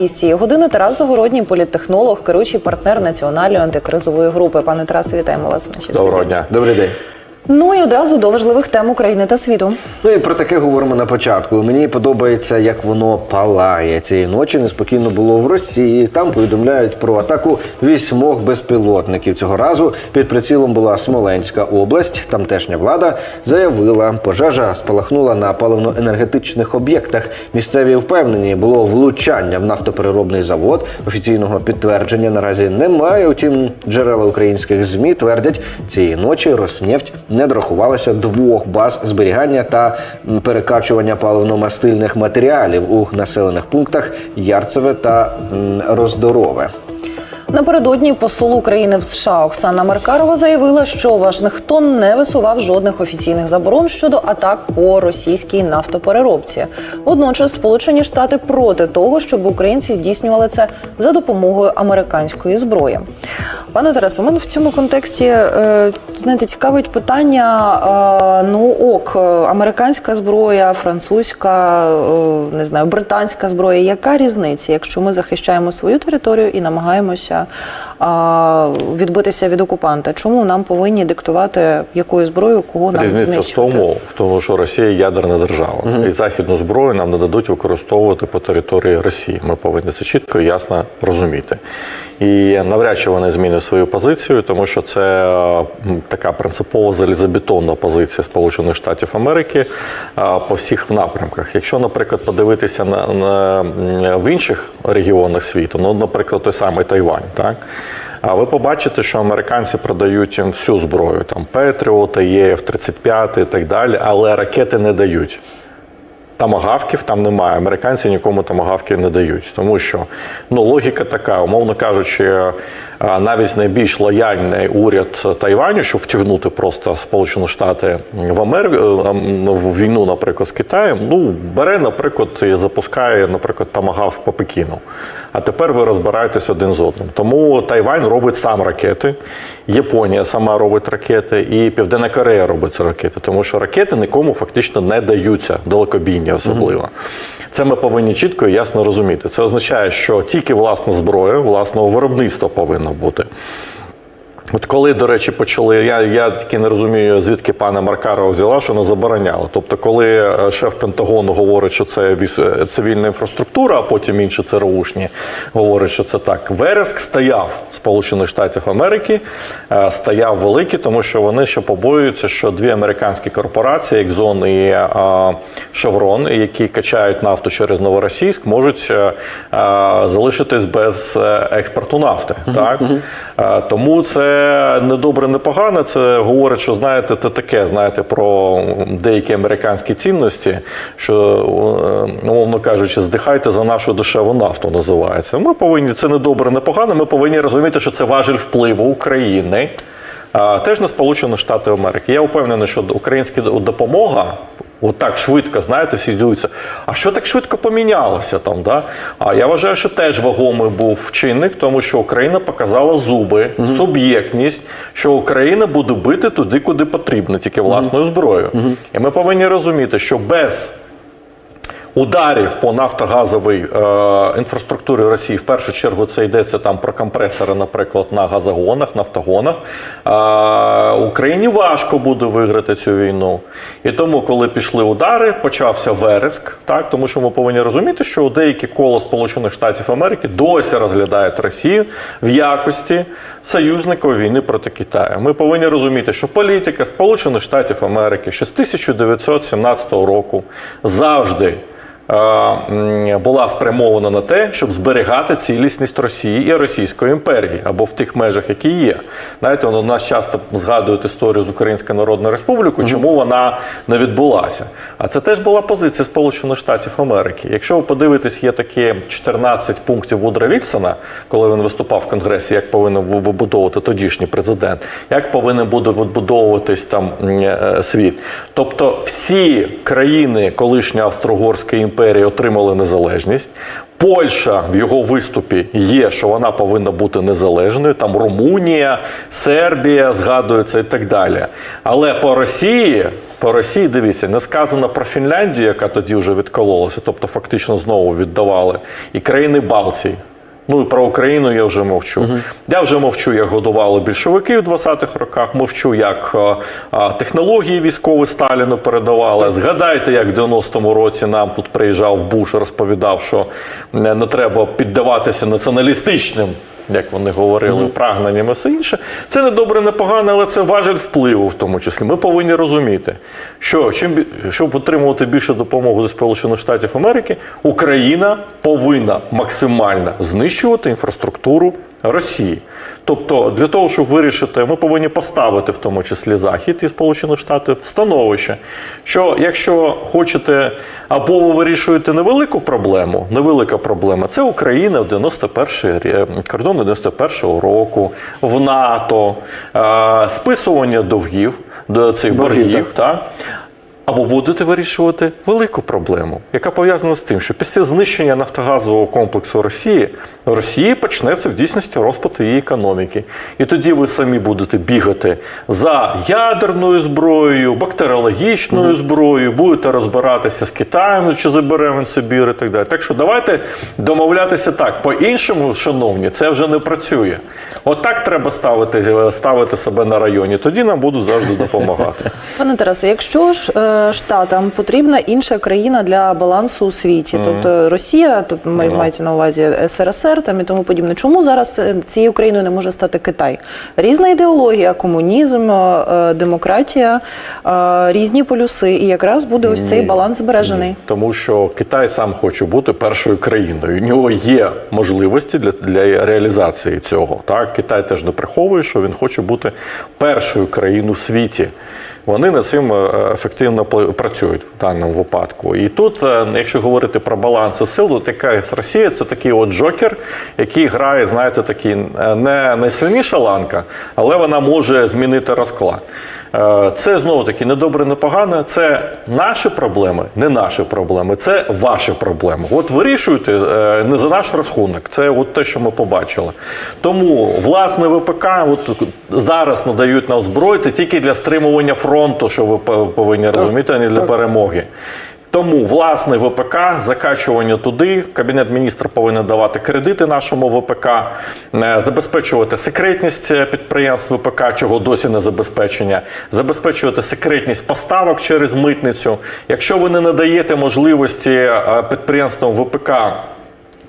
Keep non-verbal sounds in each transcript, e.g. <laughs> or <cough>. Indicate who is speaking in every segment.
Speaker 1: Із цієї години Тарас Загородній, політтехнолог, керуючий партнер національної антикризової групи. Пане Тарасе, вітаємо вас в нашій
Speaker 2: Доброго дня.
Speaker 3: Добрий день.
Speaker 1: Ну і одразу до важливих тем України та світу.
Speaker 3: Ну і про таке говоримо на початку. Мені подобається, як воно палає цієї ночі. Неспокійно було в Росії. Там повідомляють про атаку вісьмох безпілотників. Цього разу під прицілом була Смоленська область. Тамтешня влада заявила, пожежа спалахнула на паливно-енергетичних об'єктах. Місцеві впевнені, було влучання в нафтопереробний завод. Офіційного підтвердження наразі немає. Утім, джерела українських змі твердять, цієї ночі Роснефть не дорахувалася двох баз зберігання та перекачування паливно-мастильних матеріалів у населених пунктах Ярцеве та Роздорове.
Speaker 1: Напередодні посол України в США Оксана Маркарова заявила, що Вашингтон не висував жодних офіційних заборон щодо атак по російській нафтопереробці. Водночас Сполучені Штати проти того, щоб українці здійснювали це за допомогою американської зброї. Пане Тарасе, у мене в цьому контексті е, знаєте, цікавить питання: е, ну ок, американська зброя, французька, е, не знаю, британська зброя. Яка різниця, якщо ми захищаємо свою територію і намагаємося відбитися від окупанта? Чому нам повинні диктувати якою зброєю, кого нам
Speaker 2: Різниця в тому, в тому, що Росія ядерна держава, і західну зброю нам не дадуть використовувати по території Росії. Ми повинні це чітко і ясно розуміти. І навряд чи вони змінять свою позицію, тому що це така принципова залізобетонна позиція Сполучених Штатів Америки по всіх напрямках. Якщо, наприклад, подивитися на, на в інших регіонах світу, ну, наприклад, той самий Тайвань, так. А ви побачите, що американці продають їм всю зброю, там Петріоти, ЄФ-35 і так далі, але ракети не дають. Тамагавків там немає. Американці нікому тамагавки не дають, тому що ну логіка така, умовно кажучи, навіть найбільш лояльний уряд Тайваню, щоб втягнути просто Сполучені Штати в Америку в війну, наприклад, з Китаєм, ну бере, наприклад, і запускає, наприклад, тамагавк по Пекіну. А тепер ви розбираєтесь один з одним. Тому Тайвань робить сам ракети, Японія сама робить ракети, і Південна Корея робить ці ракети, тому що ракети нікому фактично не даються, далекобійні особливо. Це ми повинні чітко і ясно розуміти. Це означає, що тільки власна зброя, власного виробництва повинна бути. От коли, до речі, почали, я, я тільки не розумію, звідки пана Маркарова взяла, що не забороняла. Тобто, коли е, шеф Пентагону говорить, що це е, цивільна інфраструктура, а потім інші ЦРУшні говорять, що це так. Вереск стояв Сполучених Штатів Америки, е, стояв великий, тому що вони ще побоюються, що дві американські корпорації, Exxon і Chevron, які качають нафту через Новоросійськ, можуть залишитись без експорту нафти. Так? Тому це не добре, не погано. Це говорить, що знаєте, це таке, знаєте, про деякі американські цінності, що, е, умовно кажучи, здихайте за нашу дешеву нафту називається. Ми повинні це не добре, не погано. Ми повинні розуміти, що це важель впливу України. Теж на Сполучені Штати Америки. Я впевнений, що українська допомога От так швидко, знаєте, всі дивуються. А що так швидко помінялося там? Да? А я вважаю, що теж вагомий був чинник, тому що Україна показала зуби, суб'єктність, що Україна буде бити туди, куди потрібно, тільки власною зброєю. І ми повинні розуміти, що без ударів по нафтогазовій е, інфраструктурі Росії, в першу чергу це йдеться там про компресори, наприклад, на газогонах, нафтогонах. Е, Україні важко буде виграти цю війну. І тому, коли пішли удари, почався вереск, так тому що ми повинні розуміти, що деякі коло Сполучених Штатів Америки досі розглядають Росію в якості союзника війни проти Китаю. Ми повинні розуміти, що політика Сполучених Штатів Америки ще з 1917 року завжди була спрямована на те, щоб зберігати цілісність Росії і Російської імперії або в тих межах, які є. Знаєте, у нас часто згадують історію з Українською Народною Республікою, чому вона не відбулася. А це теж була позиція Сполучених Штатів Америки. Якщо ви подивитесь, є такі 14 пунктів Вудра Вільсона, коли він виступав в Конгресі, як повинен вибудовувати тодішній президент, як повинен буде відбудовуватись там е, світ. Тобто всі країни колишньої Австро-Угорської імперії отримали незалежність. Польща в його виступі є, що вона повинна бути незалежною. Там Румунія, Сербія згадується і так далі. Але по Росії по Росії. Дивіться, не сказано про Фінляндію, яка тоді вже відкололася, тобто фактично знову віддавали, і країни Балтії. Ну і про Україну я вже мовчу. Я вже мовчу, як годували більшовики в 20-х роках. Мовчу, як е, е, технології військові Сталіну передавали. Згадайте, як в 90-му році нам тут приїжджав Буш, розповідав, що не, не треба піддаватися націоналістичним. Як вони говорили, прагненням і все інше. Це не добре, не погано, але це важель впливу, в тому числі. Ми повинні розуміти, що чим щоб отримувати більше допомоги зі Сполучених Штатів Америки, Україна повинна максимально знищувати інфраструктуру Росії. Тобто, для того, щоб вирішити, ми повинні поставити в тому числі Захід і Сполучених Штатів становище, що якщо хочете, або ви вирішуєте невелику проблему, невелика проблема, це Україна в 91 рі- кордон 91-го року, в НАТО, е, списування довгів до цих
Speaker 3: Боргів,
Speaker 2: боргів. Або будете вирішувати велику проблему, яка пов'язана з тим, що після знищення нафтогазового комплексу Росії Росії почнеться в дійсності розпад її економіки. І тоді ви самі будете бігати за ядерною зброєю, бактеріологічною зброєю, будете розбиратися з Китаєм, чи забере він Сибір і так далі. Так що давайте домовлятися так. По-іншому, шановні, це вже не працює. От треба ставити, ставити себе на районі. Тоді нам будуть завжди допомагати.
Speaker 1: Пане Тарасе, якщо ж е, штатам потрібна інша країна для балансу у світі, тобто Росія, тобто має- мається на увазі СРСР там і тому подібне, чому зараз е, цією країною не може стати Китай? Різна ідеологія, комунізм, е, демократія, е, різні полюси, і якраз буде ось цей
Speaker 2: Ні.
Speaker 1: баланс збережений.
Speaker 2: Тому що Китай сам хоче бути першою країною. У нього є можливості для, для реалізації цього. Так, Китай теж не приховує, що він хоче бути першою країною в світі. Вони над цим е, ефективно працюють в даному випадку. І тут, е, якщо говорити про баланс сил, то така Росія це такий от джокер, який грає, знаєте, такий е, не найсильніша ланка, але вона може змінити розклад. Е, Це знову таки не добре, не погано. Це наші проблеми, не наші проблеми, це ваші проблеми. От вирішуйте е, не за наш рахунок. Це от те, що ми побачили. Тому власне ВПК от зараз надають нам зброю це тільки для стримування фронту, що ви повинні розуміти, а не для перемоги. Тому власне ВПК, закачування туди. Кабінет міністр повинен давати кредити нашому ВПК, е, забезпечувати секретність е, підприємств ВПК, чого досі не забезпечення, забезпечувати секретність поставок через митницю. Якщо ви не надаєте можливості е, підприємствам ВПК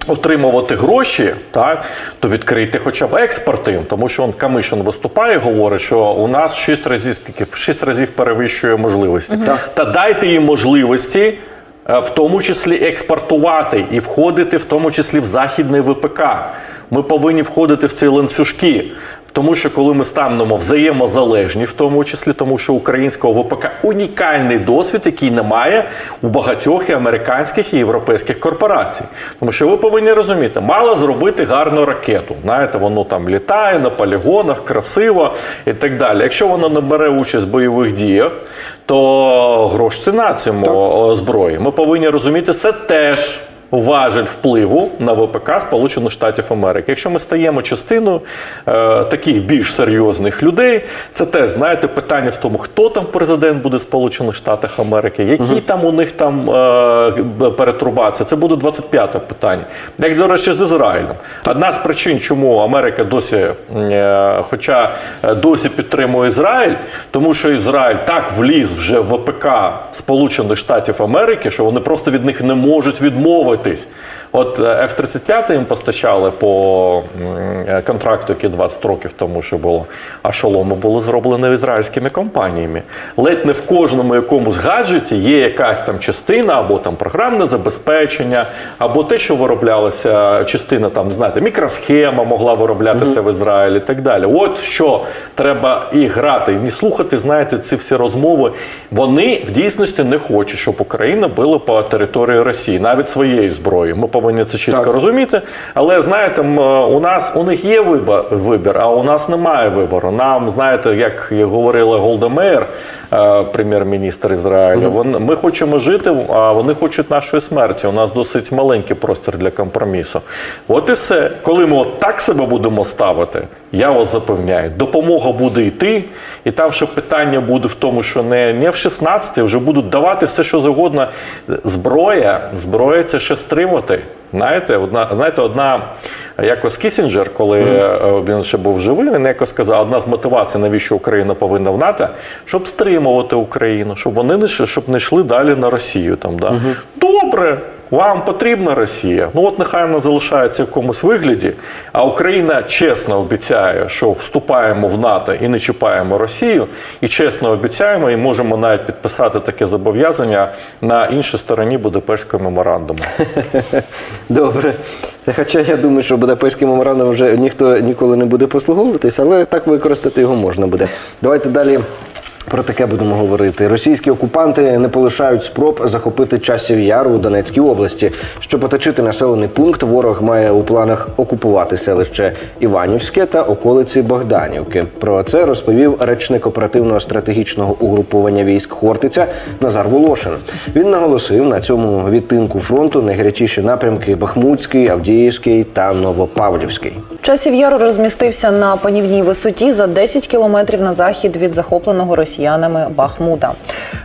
Speaker 2: отримувати гроші, так то відкрийте хоча б експорт тому що он Камишин виступає, говорить, що у нас 6 разів скільки в 6 разів перевищує можливості. Та дайте їм можливості. е, В тому числі експортувати і входити в тому числі в західний ВПК. Ми повинні входити в ці ланцюжки. Тому що коли ми станемо взаємозалежні, в тому числі, тому що українського ВПК унікальний досвід, який немає у багатьох і американських і європейських корпорацій. Тому що ви повинні розуміти, мало зробити гарну ракету. Знаєте, воно там літає на полігонах, красиво і так далі. Якщо воно не бере участь в бойових діях, то грош ціна цьому зброї. Ми повинні розуміти, це теж важель впливу на ВПК Сполучених Штатів Америки. Якщо ми стаємо частиною е, таких більш серйозних людей, це теж знаєте питання в тому, хто там президент буде Сполучених Штатів Америки, які там у них там е, перетрубація. Це буде 25-те питання. Як до речі, з Ізраїлем. Одна з причин, чому Америка досі, е, хоча е, досі підтримує Ізраїль, тому що Ізраїль так вліз вже в ВПК Сполучених Штатів Америки, що вони просто від них не можуть відмовитись. От е, F-35 їм постачали по е, контракту, який 20 років тому що було, а шоломи були зроблені ізраїльськими компаніями. Ледь не в кожному якомусь гаджеті є якась там частина, або там програмне забезпечення, або те, що вироблялося, частина там, знаєте, мікросхема могла вироблятися в Ізраїлі і так далі. От що треба і грати, і не слухати, знаєте, ці всі розмови. Вони в дійсності не хочуть, щоб Україна била по території Росії, навіть своєю зброєю. Ми повинні це чітко
Speaker 3: Так.
Speaker 2: розуміти. Але знаєте, у нас у них є вибір, а у нас немає вибору. Нам, знаєте, як говорила е, прем'єр-міністр Ізраїля, вон- ми хочемо жити, а вони хочуть нашої смерті. У нас досить маленький простір для компромісу. От і все. Коли ми от так себе будемо ставити, я вас запевняю, допомога буде йти, і там ще питання буде в тому, що не, не в 16 вже будуть давати все, що завгодно. Зброя, зброя це ще стримати. Знаєте, одна, знаєте, одна якось Кісінджер, коли е, він ще був живий, він якось сказав, одна з мотивацій, навіщо Україна повинна в НАТО, щоб стримувати Україну, щоб вони не щоб не йшли далі на Росію. Там, да? Добре. Вам потрібна Росія. Ну от нехай вона залишається в якомусь вигляді, а Україна чесно обіцяє, що вступаємо в НАТО і не чіпаємо Росію, і чесно обіцяємо, і можемо навіть підписати таке зобов'язання на іншій стороні Будапештського меморандуму. <laughs>
Speaker 3: Добре. Хоча я думаю, що Будапештським меморандум вже ніхто ніколи не буде послуговуватись, але так використати його можна буде. Давайте далі. Про таке будемо говорити. Російські окупанти не полишають спроб захопити часів яру у Донецькій області. Щоб оточити населений пункт, ворог має у планах окупувати селище Іванівське та околиці Богданівки. Про це розповів речник оперативного стратегічного угруповання військ Хортиця Назар Волошин. Він наголосив на цьому відтинку фронту найгарячіші напрямки Бахмутський, Авдіївський та Новопавлівський.
Speaker 1: Часів Яр розмістився на панівній висоті за 10 кілометрів на захід від захопленого росіянами Бахмута.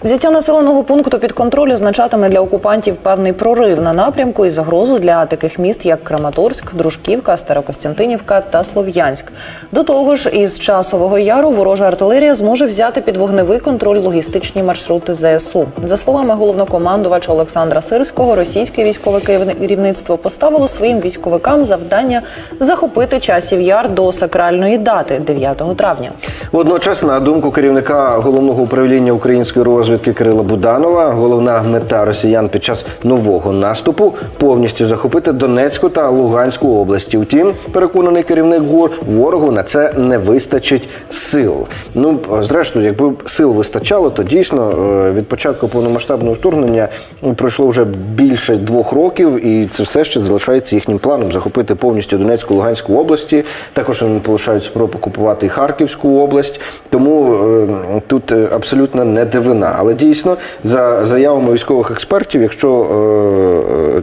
Speaker 1: Взяття населеного пункту під контроль означатиме для окупантів певний прорив на напрямку і загрозу для таких міст, як Краматорськ, Дружківка, Старокостянтинівка та Слов'янськ. До того ж, із часового яру ворожа артилерія зможе взяти під вогневий контроль логістичні маршрути ЗСУ. За словами головнокомандувача Олександра Сирського, російське військове керівництво поставило своїм військовикам завдання захопити часів яр до сакральної дати 9 травня.
Speaker 3: Водночас, на думку керівника головного управління української розвідки Кирила Буданова, головна мета росіян під час нового наступу повністю захопити Донецьку та Луганську області. Втім, переконаний керівник ГУР, ворогу на це не вистачить сил. Ну зрештою, якби сил вистачало, то дійсно е, від початку повномасштабного вторгнення пройшло вже більше двох років, і це все ще залишається їхнім планом захопити повністю Донецьку Луганську області. Також вони полишають спробу окупувати і Харківську область. Тому е, тут е, абсолютно не дивина. Але дійсно, за заявами військових експертів, якщо е, е,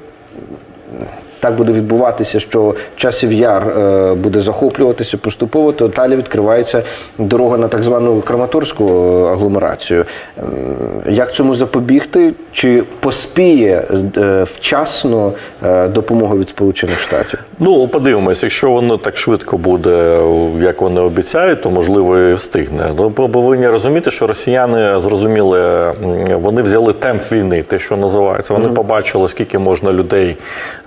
Speaker 3: так буде відбуватися, що часів яр е, буде захоплюватися поступово, то далі відкривається дорога на так звану Краматорську е, агломерацію. Ем, Як цьому запобігти? Чи поспіє е, вчасно допомога від Сполучених Штатів?
Speaker 2: Ну, подивимось, якщо воно так швидко буде, як вони обіцяють, то можливо і встигне. Ну, повинні розуміти, що росіяни зрозуміли, вони взяли темп війни, те, що називається. Вони побачили, скільки можна людей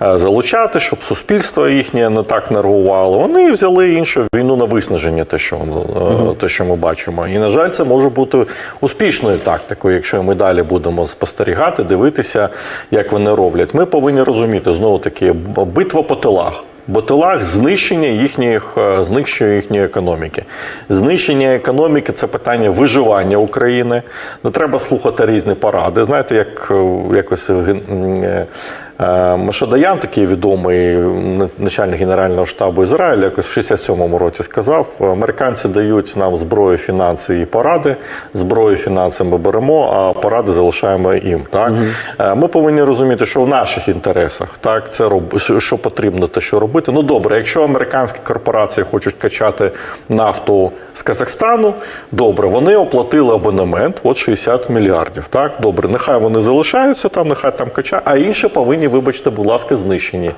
Speaker 2: е, залучати, щоб суспільство їхнє не так нервувало. Вони взяли іншу війну на виснаження, те, що, е, те, що ми бачимо. І, на жаль, це може бути успішною тактикою, якщо ми далі будемо спостерігати, дивитися, як вони роблять. Ми повинні розуміти знову таки битва по тилах. Бо тилах знищення їхніх е, знищення їхньої економіки. Знищення економіки це питання виживання України. Не треба слухати різні поради. Знаєте, як е, якось Машадаян, такий відомий начальник Генерального штабу Ізраїля, якось в 67-му році сказав: американці дають нам зброю, фінанси і поради. Зброю, фінанси ми беремо, а поради залишаємо їм. Так Е, ми повинні розуміти, що в наших інтересах так це роб... що- потрібно, те, що робити. Ну добре, якщо американські корпорації хочуть качати нафту з Казахстану, добре, вони оплатили абонемент, от 60 мільярдів. Так, добре, нехай вони залишаються там, нехай там качають, а інші повинні, вибачте, будь ласка, знищені.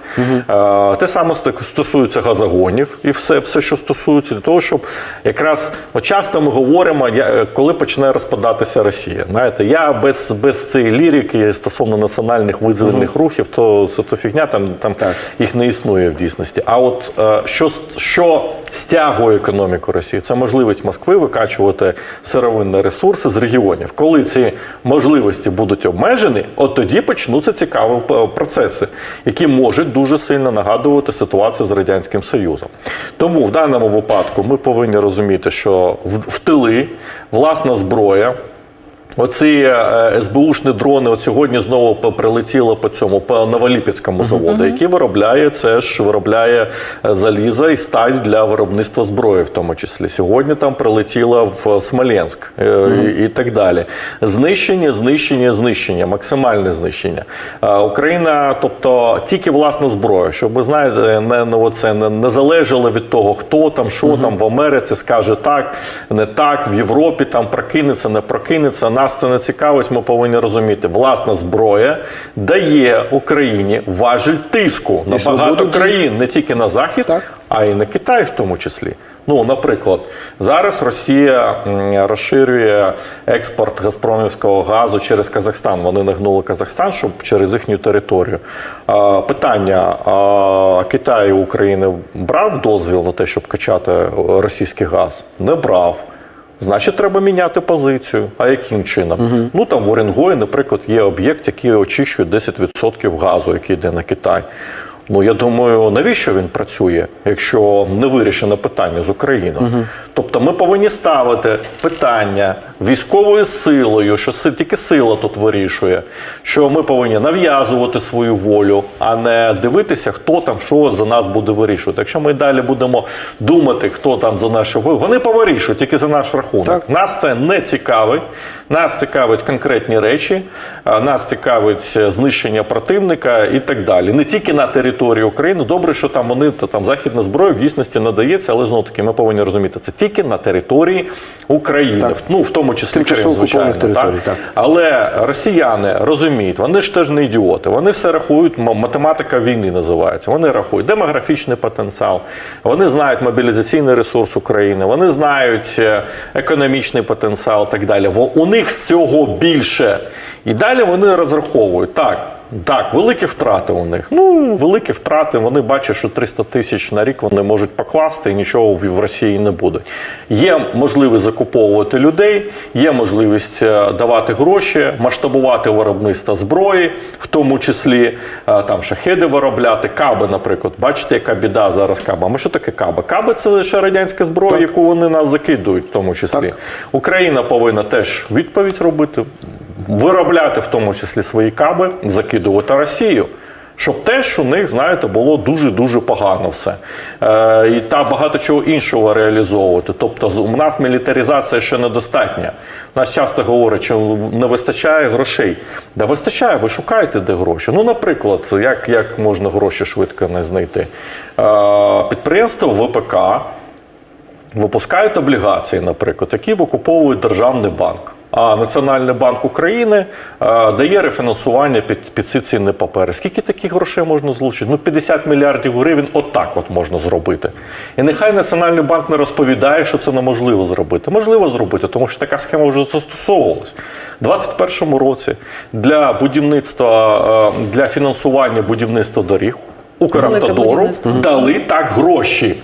Speaker 2: Е, те саме стосується газогонів і все, все, що стосується для того, щоб якраз от часто ми говоримо, коли почне розпадатися Росія. Знаєте, я без, без цієї лірики стосовно національних визвольних рухів, то це то фігня, там, там їх не існує в дійсності. А от е, що, що стягує економіку Росії, це можливість Москви викачувати сировинні ресурси з регіонів. Коли ці можливості будуть обмежені, от тоді почнуться цікаві процеси, які можуть дуже сильно нагадувати ситуацію з радянським Союзом. Тому в даному випадку ми повинні розуміти, що в, в тили власна зброя. Оці е, СБУшні дрони от сьогодні знову прилетіло по цьому по Новоліпецькому заводу, який виробляє це ж виробляє е, заліза і сталь для виробництва зброї, в тому числі. Сьогодні там прилетіло в Смоленськ е, і, і так далі. Знищення, знищення, знищення, максимальне знищення. Україна, тобто тільки власна зброя, щоб ви знаєте, не, не, оце, не, не залежало від того, хто там, що там в Америці скаже так, не так, в Європі там прокинеться, не прокинеться. Нас це не цікавить, ми повинні розуміти. Власна зброя дає Україні важіль тиску на багато країн, не тільки на Захід,
Speaker 3: Так.
Speaker 2: а й на Китай в тому числі. Ну, наприклад, зараз Росія розширює експорт газпромівського газу через Казахстан. Вони нагнули Казахстан, щоб через їхню територію. А, питання: а, Китай у України брав дозвіл на те, щоб качати російський газ? Не брав. Значить, треба міняти позицію. А яким чином? Ну там в Оренгої, наприклад, є об'єкт, який очищує 10% газу, який йде на Китай. Ну я думаю, навіщо він працює, якщо не вирішено питання з Україною? Тобто ми повинні ставити питання військовою силою, що тільки сила тут вирішує, що ми повинні нав'язувати свою волю, а не дивитися, хто там що за нас буде вирішувати. Якщо ми далі будемо думати, хто там за нашу волю, вони повирішують тільки за наш рахунок.
Speaker 3: Так.
Speaker 2: Нас це не цікавить. Нас цікавить конкретні речі, нас цікавить е, знищення противника і так далі. Не тільки на території України. Добре, що там вони та там західна зброя в дійсності надається, але знову таки ми повинні розуміти, це тільки на території України,
Speaker 3: Так.
Speaker 2: ну в тому числі Крим, звичайно.
Speaker 3: територій, так.
Speaker 2: Але росіяни розуміють, вони ж теж не ідіоти. Вони все рахують, математика війни називається. Вони рахують демографічний потенціал, вони знають мобілізаційний ресурс України, вони знають е, економічний потенціал і так далі. Во- У них всього більше. І далі вони розраховують так. Так, великі втрати у них. Ну, великі втрати. Вони бачать, що 300 тисяч на рік вони можуть покласти і нічого в Росії не буде. Є можливість закуповувати людей, є можливість е, давати гроші, масштабувати виробництво зброї, в тому числі е, там шахеди виробляти, каби, наприклад. Бачите, яка біда зараз каба. А що таке каби? Каби це лише радянська зброя, яку вони нас закидують, в тому числі.
Speaker 3: Так.
Speaker 2: Україна повинна теж відповідь робити, виробляти в тому числі свої каби, закидувати Росію. Щоб теж у них, знаєте, було дуже-дуже погано все. Е, і та багато чого іншого реалізовувати. Тобто у нас мілітаризація ще недостатня. Нас часто говорять, що не вистачає грошей. Да вистачає, ви шукаєте де гроші. Ну, наприклад, як, як можна гроші швидко не знайти? Е, підприємство ВПК випускають облігації, наприклад, які викуповує державний банк. А Національний банк України дає рефінансування під, під ці цінні папери. Скільки таких грошей можна злучити? Ну 50 мільярдів гривень отак от можна зробити. І нехай Національний банк не розповідає, що це неможливо зробити. Можливо зробити, тому що така схема вже застосовувалась. У 2021 році для будівництва, для фінансування будівництва доріг Укравтодору дали так гроші.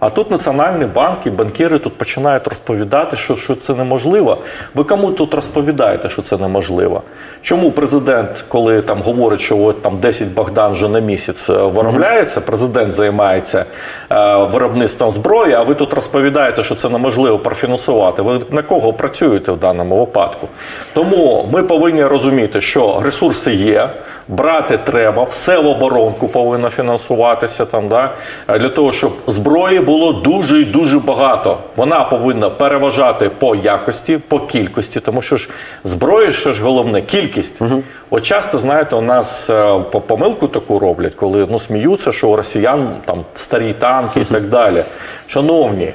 Speaker 2: А тут Національний банк і банкіри тут починають розповідати, що, що це неможливо. Ви кому тут розповідаєте, що це неможливо? Чому президент, коли там говорить, що от там 10 Богдан вже на місяць е, виробляється, президент займається е, виробництвом зброї, а ви тут розповідаєте, що це неможливо профінансувати? Ви на кого працюєте в даному випадку? Тому ми повинні розуміти, що ресурси є. Брати треба, все в оборонку повинно фінансуватися там, да? е, для того, щоб зброї було дуже і дуже багато. Вона повинна переважати по якості, по кількості, тому що ж зброї, що ж головне, кількість. От часто, знаєте, у нас е, по- помилку таку роблять, коли ну, сміються, що у росіян там старі танки і <laughs> так далі. Шановні,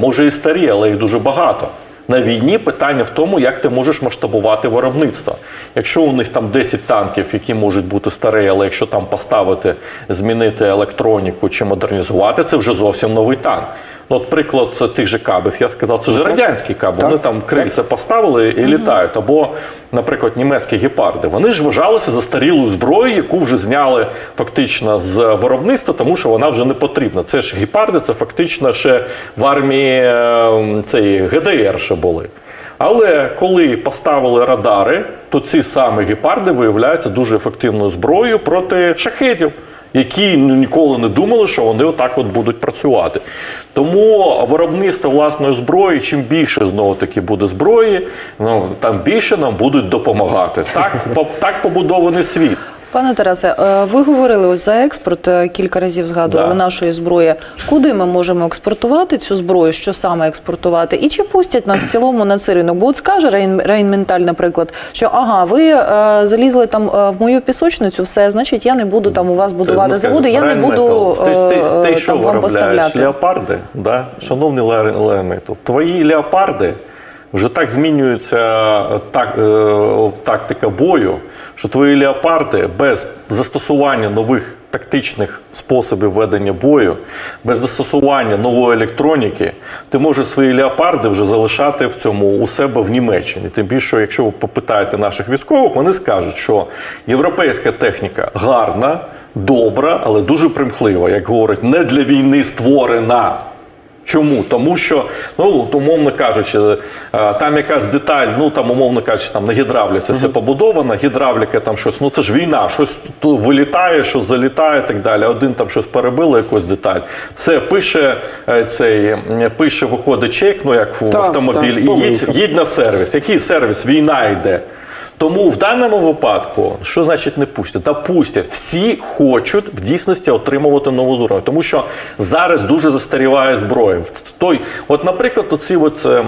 Speaker 2: може і старі, але їх дуже багато. На війні питання в тому, як ти можеш масштабувати виробництво. Якщо у них там 10 танків, які можуть бути старі, але якщо там поставити, змінити електроніку чи модернізувати, це вже зовсім новий танк. Ну, от приклад тих же кабів, я сказав, це ж радянські каби. Вони там крильця поставили і літають. Або, наприклад, німецькі гепарди. Вони ж вважалися застарілою зброєю, яку вже зняли фактично з виробництва, тому що вона вже не потрібна. Це ж гепарди, це фактично ще в армії е, цієї ГДР ще були. Але коли поставили радари, то ці самі гепарди виявляються дуже ефективною зброєю проти шахедів. Які ну, ніколи не думали, що вони отак от будуть працювати. Тому виробництво власної зброї, чим більше знову таки буде зброї, ну там більше нам будуть допомагати. Так, <laughs> так побудований світ.
Speaker 1: Пане Тарасе, е, ви говорили ось за експорт, е, кілька разів згадували
Speaker 2: Да.
Speaker 1: нашої зброї. Куди ми можемо експортувати цю зброю? Що саме експортувати? І чи пустять нас в цілому на цей ринок? Бо от скаже Рейн, Рейнменталь, наприклад, що ага, ви е, залізли там е, в мою пісочницю, все, значить, я не буду там у вас будувати
Speaker 2: Ну,
Speaker 1: заводи, я не буду
Speaker 2: ти, ти,
Speaker 1: е,
Speaker 2: ти що
Speaker 1: вам поставляти.
Speaker 2: Леопарди, да? шановний Леонид, твої леопарди вже так змінюється е, так, е, тактика бою, що твої леопарди без застосування нових тактичних способів ведення бою, без застосування нової електроніки, ти можеш свої леопарди вже залишати в цьому у себе в Німеччині. Тим більше, якщо ви попитаєте наших військових, вони скажуть, що європейська техніка гарна, добра, але дуже примхлива, як говорять, не для війни створена. Чому? Тому що, ну, умовно кажучи, е, там якась деталь, ну там, умовно кажучи, там на гідравліці все побудовано, гідравліка там щось, ну це ж війна, щось тут вилітає, щось залітає і так далі. Один там щось перебило, якусь деталь. Все пише е, цей, пише, виходить чек, ну як в автомобіль, і їдь, їдь на сервіс. Який сервіс? Війна йде. Тому в даному випадку, що значить не пустять? Та пустять. Всі хочуть в дійсності отримувати нову зброю. Тому що зараз дуже застаріває зброя. Той, от, наприклад, оці от, е,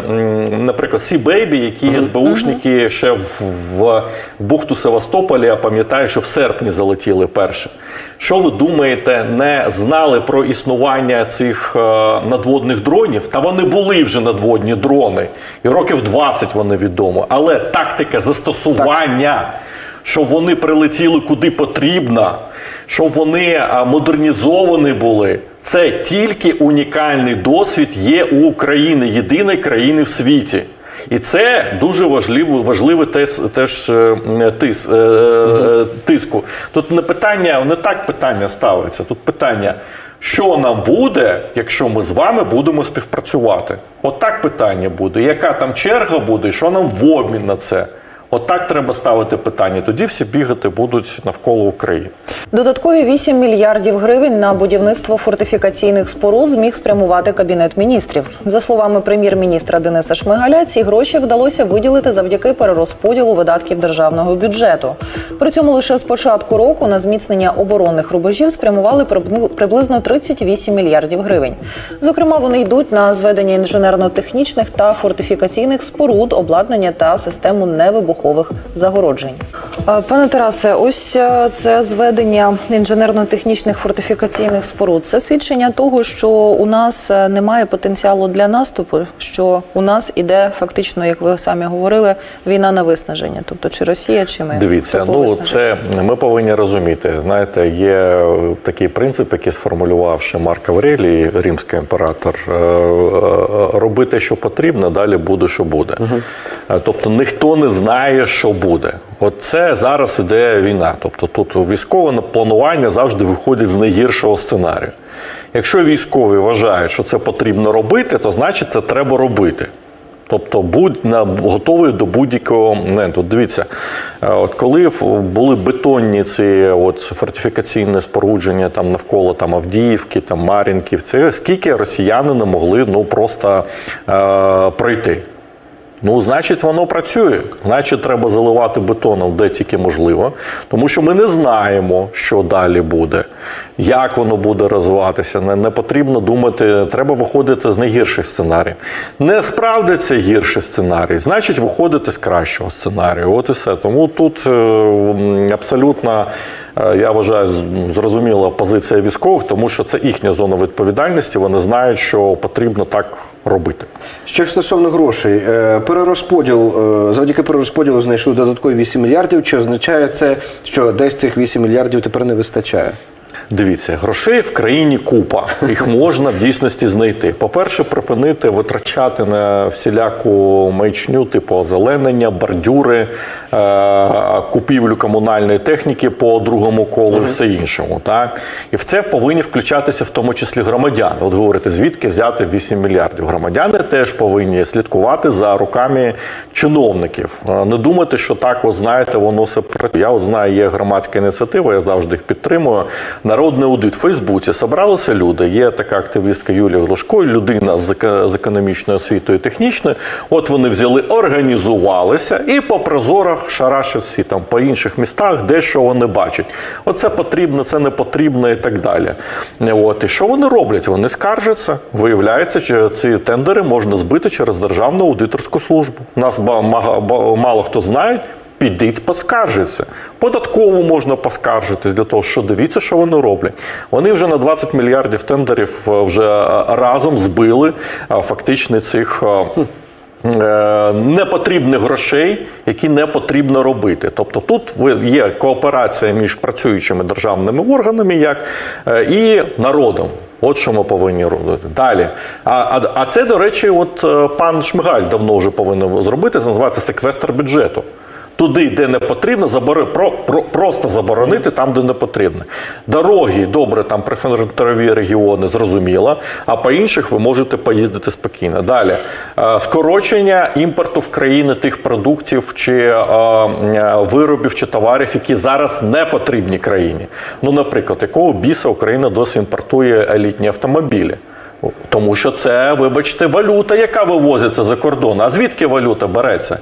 Speaker 2: наприклад, Сі Бейбі, які СБУшники ще в, в, бухту Севастополя, я пам'ятаю, що в серпні залетіли перше. Що ви думаєте, не знали про існування цих е, надводних дронів? Та вони були вже надводні дрони, і років 20 вони відомо. Але тактика застосування, щоб вони прилетіли куди потрібно, щоб вони модернізовані були. Це тільки унікальний досвід є у України, єдиної країни в світі. І це дуже важливо, важливий теж, теж е, тис, е, е, тиску. Тут не питання, не так питання ставиться. Тут питання, що нам буде, якщо ми з вами будемо співпрацювати? От питання буде. Яка там черга буде, що нам в обмін на це? От треба ставити питання. Тоді всі бігати будуть навколо України.
Speaker 1: Додаткові 8 мільярдів гривень на будівництво фортифікаційних споруд зміг спрямувати кабінет міністрів. За словами прем'єр-міністра Дениса Шмигаля, ці гроші вдалося виділити завдяки перерозподілу видатків державного бюджету. При цьому лише з початку року на зміцнення оборонних рубежів спрямували приблизно 38 мільярдів гривень. Зокрема, вони йдуть на зведення інженерно-технічних та фортифікаційних споруд, обладнання та систему невибухових загороджень. Е, Пане Тарасе, ось е, це зведення інженерно-технічних фортифікаційних споруд. Це свідчення того, що у нас е, немає потенціалу для наступу, що у нас іде фактично, як ви самі говорили, війна на виснаження. Тобто, чи Росія, чи ми
Speaker 2: Дивіться,
Speaker 1: Хто
Speaker 2: ну це ми повинні розуміти. Знаєте, є е, такий принцип, який сформулював ще Марк Аврелій, римський імператор. Робити, що потрібно, далі буде, що буде. Е, Тобто ніхто не знає, що буде. От це зараз іде війна. Тобто тут військове планування завжди виходить з найгіршого сценарію. Якщо військові вважають, що це потрібно робити, то значить це треба робити. Тобто будь на готовий до будь-якого моменту. Дивіться, е, от коли були бетонні ці от фортифікаційне спорудження там навколо там Авдіївки, там Мар'їнків, це скільки росіяни не могли ну просто е, пройти. Ну, значить, воно працює. Значить, треба заливати бетоном де тільки можливо, тому що ми не знаємо, що далі буде, як воно буде розвиватися. Не, не потрібно думати, треба виходити з найгірших сценаріїв. Не справдиться гірший сценарій, значить, виходити з кращого сценарію. От і все. Тому тут е, абсолютно, е, я вважаю, зрозуміла позиція військових, тому що це їхня зона відповідальності. Вони знають, що потрібно так робити.
Speaker 3: Ще стосовно грошей, Е, перерозподіл завдяки перерозподілу знайшли додаткові 8 мільярдів. Чи означає це, що десь цих 8 мільярдів тепер не вистачає?
Speaker 2: Дивіться, грошей в країні купа. Їх можна в дійсності знайти. По-перше, припинити витрачати на всіляку маячню, типу озеленення, бордюри, е- купівлю комунальної техніки по другому колу і все іншому. Так? І в це повинні включатися в тому числі громадяни. От говорите, звідки взяти 8 мільярдів. Громадяни теж повинні слідкувати за руками чиновників. Е, Не думати, що так, от знаєте, воно все працює. Я от знаю, є громадська ініціатива, я завжди їх підтримую. Народ народний аудит в Фейсбуці. Собралися люди. Є така активістка Юлія Глушко, людина з, економічною освітою технічною. От вони взяли, організувалися і по прозорах шарашать там по інших містах, де що вони бачать. Оце потрібно, це не потрібно і так далі. От і що вони роблять? Вони скаржаться. Виявляється, що ці тендери можна збити через державну аудиторську службу. Нас мало хто знає. Підіть поскаржиться. Податково можна поскаржитись для того, що дивіться, що вони роблять. Вони вже на 20 мільярдів тендерів е, вже е, разом збили е, фактично цих. Непотрібних грошей, які не потрібно робити. Тобто тут є кооперація між працюючими державними органами як і народом. От що ми повинні робити. Далі. А, а, а це, до речі, от пан Шмигаль давно вже повинен зробити. Це називається секвестр бюджету. Туди, де не потрібно, забори, про, про, просто заборонити там, де не потрібно. Дороги, добре, там прифронтові регіони, зрозуміло, а по інших ви можете поїздити спокійно. Далі. Е, Скорочення імпорту в країни тих продуктів чи е, е, виробів чи товарів, які зараз не потрібні країні. Ну, наприклад, якого біса Україна досі імпортує елітні автомобілі? Тому що це, вибачте, валюта, яка вивозиться за кордон. А звідки валюта береться?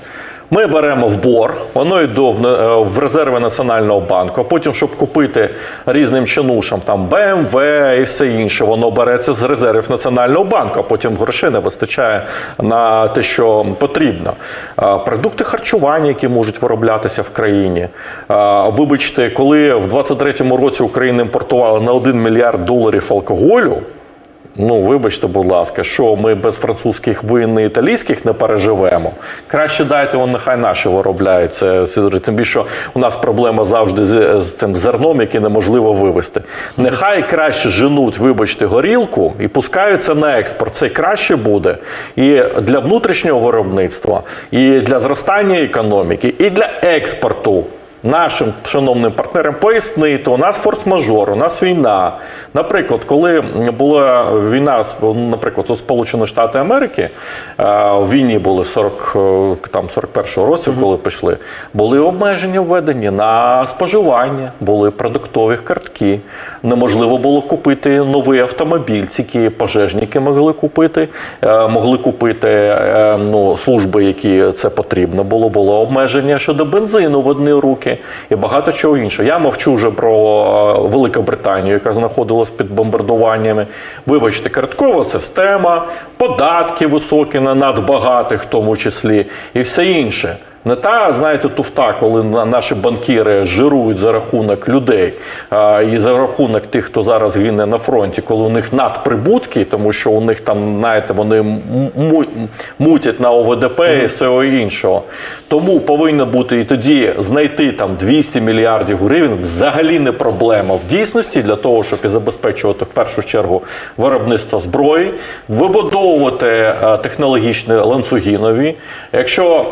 Speaker 2: Ми беремо в борг, воно йде в, е, в резерви Національного банку, а потім, щоб купити різним чинушам, там БМВ і все інше, воно береться з резервів Національного банку, а потім грошей не вистачає на те, що потрібно. А, Продукти харчування, які можуть вироблятися в країні. А, Вибачте, коли в 23-му році Україна імпортувала на 1 мільярд доларів алкоголю. Ну, вибачте, будь ласка, що ми без французьких вин і італійських не переживемо. Краще дайте вони нехай наші виробляють. Це тим більше у нас проблема завжди з, з тим зерном, яке неможливо вивезти. Нехай краще женуть, вибачте, горілку і пускаються на експорт. Це краще буде і для внутрішнього виробництва, і для зростання економіки, і для експорту. Нашим шановним партнерам пояснити, у нас форс-мажор, у нас війна. Наприклад, коли була війна, наприклад, у Сполучених Штатів Америки, е, в війні були 40, е, там 41-го році, коли пішли, були обмеження введені на споживання, були продуктові картки. Неможливо було купити новий автомобіль. Тільки пожежники могли купити, е, могли купити е, ну, служби, які це потрібно було. Було обмеження щодо бензину в одні руки і багато чого іншого. Я мовчу вже про Велику Великобританію, яка знаходилась під бомбардуваннями. Вибачте, карткова система, податки високі на надбагатих, в тому числі, і все інше. Не та, знаєте, туфта, коли на- наші банкіри жирують за рахунок людей а, і за рахунок тих, хто зараз гине на фронті, коли у них надприбутки, тому що у них там, знаєте, вони мутять на ОВДП і всього іншого. Тому повинно бути і тоді знайти там 200 мільярдів гривень взагалі не проблема в дійсності для того, щоб і забезпечувати в першу чергу виробництво зброї, вибудовувати е, технологічні ланцюги нові. Якщо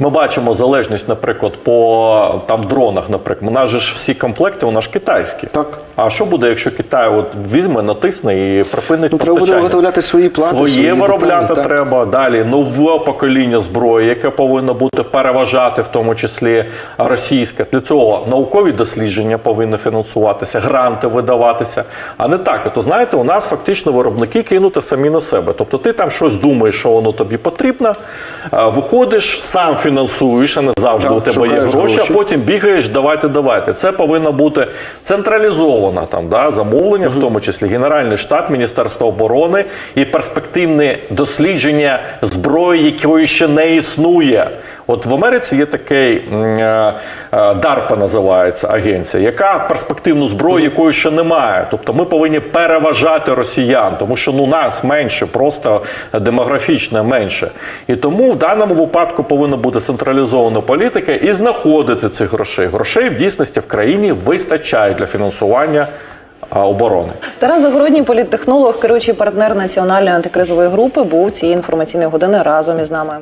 Speaker 2: ми бачимо залежність, наприклад, по там дронах, наприклад. У нас же ж всі комплекти, у нас ж китайські.
Speaker 3: Так.
Speaker 2: А що буде, якщо Китай от візьме, натисне і припинить
Speaker 3: Ну, треба буде виготовляти свої плати,
Speaker 2: Своє
Speaker 3: свої
Speaker 2: виробляти
Speaker 3: деталі, так.
Speaker 2: треба далі. Нове покоління зброї, яке повинно бути переважати, в тому числі російське. Для цього наукові дослідження повинні фінансуватися, гранти видаватися. А не так. То знаєте, у нас фактично виробники кинути самі на себе. Тобто ти там щось думаєш, що воно тобі потрібно, виходиш, сам фінансуєш, а не завжди
Speaker 3: Так,
Speaker 2: у тебе є гроші,
Speaker 3: гроші.
Speaker 2: а потім бігаєш, давайте, давайте. Це повинно бути централізовано там, да, замовлення, в тому числі Генеральний штаб, Міністерство оборони і перспективне дослідження зброї, якої ще не існує. От в Америці є такий е, е, DARPA називається агенція, яка перспективну зброю, якої ще немає. Тобто ми повинні переважати росіян, тому що ну нас менше, просто демографічно менше. І тому в даному випадку повинна бути централізована політика і знаходити цих грошей. Грошей в дійсності в країні вистачає для фінансування а, оборони.
Speaker 1: Тарас Загородній, політтехнолог, керуючий партнер національної антикризової групи, був цієї інформаційної години разом із нами.